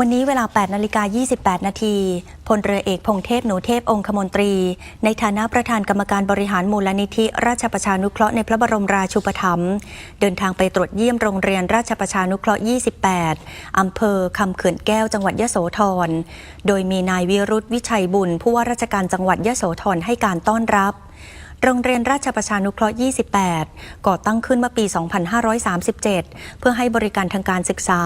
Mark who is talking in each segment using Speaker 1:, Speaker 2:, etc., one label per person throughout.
Speaker 1: วันนี้เวลา 8 นาฬิกา 28 นาที พลเรือเอกพงเทพ หนูเทพ องคมนตรี ในฐานะประธานกรรมการบริหารมูลนิธิ ราชประชานุเคราะห์ในพระบรมราชูปถัมภ์ เดินทางไปตรวจเยี่ยมโรงเรียนราชประชานุเคราะห์ 28 อำเภอคำเขื่อนแก้ว จังหวัดยโสธร โดยมีนายวิรุธวิชัยบุญ ผู้ว่าราชการจังหวัดยโสธรให้การต้อนรับ โรงเรียนราชประชานุเคราะห์ 28 ก่อตั้งขึ้นเมื่อปี 2537 เพื่อให้บริการทางการศึกษา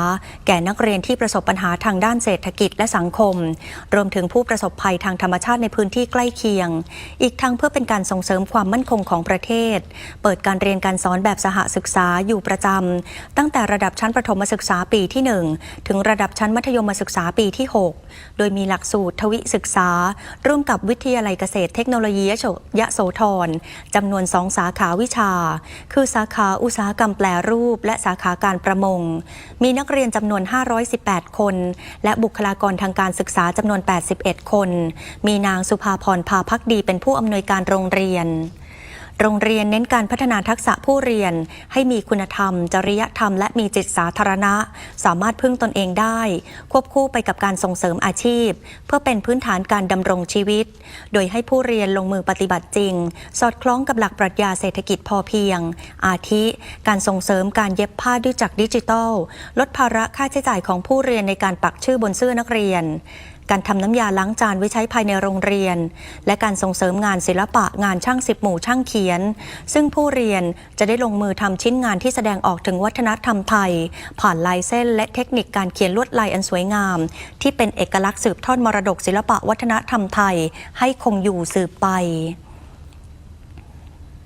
Speaker 1: แก่นักเรียนที่ประสบปัญหาทางด้านเศรษฐกิจและสังคม รวมถึงผู้ประสบภัยทางธรรมชาติในพื้นที่ใกล้เคียง อีกทั้งเพื่อเป็นการส่งเสริมความมั่นคงของประเทศ เปิดการเรียนการสอนแบบสหศึกษาอยู่ประจำตั้งแต่ระดับชั้นประถมศึกษาปีที่ 1 ถึงระดับชั้นมัธยมศึกษาปีที่ 6 โดยมีหลักสูตรทวิศึกษา ร่วมกับวิทยาลัยเกษตรเทคโนโลยียโสยโสธรจำนวนสองสาขาวิชา คือสาขาอุตสาหกรรมแปลรูป และสาขาการประมง มีนักเรียนจำนวน 518 คน และบุคลากรทางการศึกษาจำนวน 81 คน มีนางสุภาพรพาพักดีเป็นผู้อำนวยการโรงเรียน โรงเรียนเน้นการพัฒนาทักษะผู้เรียน ให้มีคุณธรรม จริยธรรม และมีจิตสาธารณะ สามารถพึ่งตนเองได้ ควบคู่ไปกับการส่งเสริมอาชีพ เพื่อเป็นพื้นฐานการดำรงชีวิต โดยให้ผู้เรียนลงมือปฏิบัติจริง สอดคล้องกับหลักปรัชญาเศรษฐกิจพอเพียง อาทิ การส่งเสริมการเย็บผ้าด้วยจักรดิจิทัล ลดภาระค่าใช้จ่ายของผู้เรียนในการปักชื่อบนเสื้อนักเรียนการทำน้ำยาล้างจานไว้ใช้ภายในโรงเรียน และการส่งเสริมงานศิลปะงานช่างสิบหมู่ช่างเขียน ซึ่งผู้เรียนจะได้ลงมือทำชิ้นงานที่แสดงออกถึงวัฒนธรรมไทย ผ่านลายเส้นและเทคนิคการเขียนลวดลายอันสวยงาม ที่เป็นเอกลักษณ์สืบทอดมรดกศิลปะวัฒนธรรมไทย ให้คงอยู่สืบไป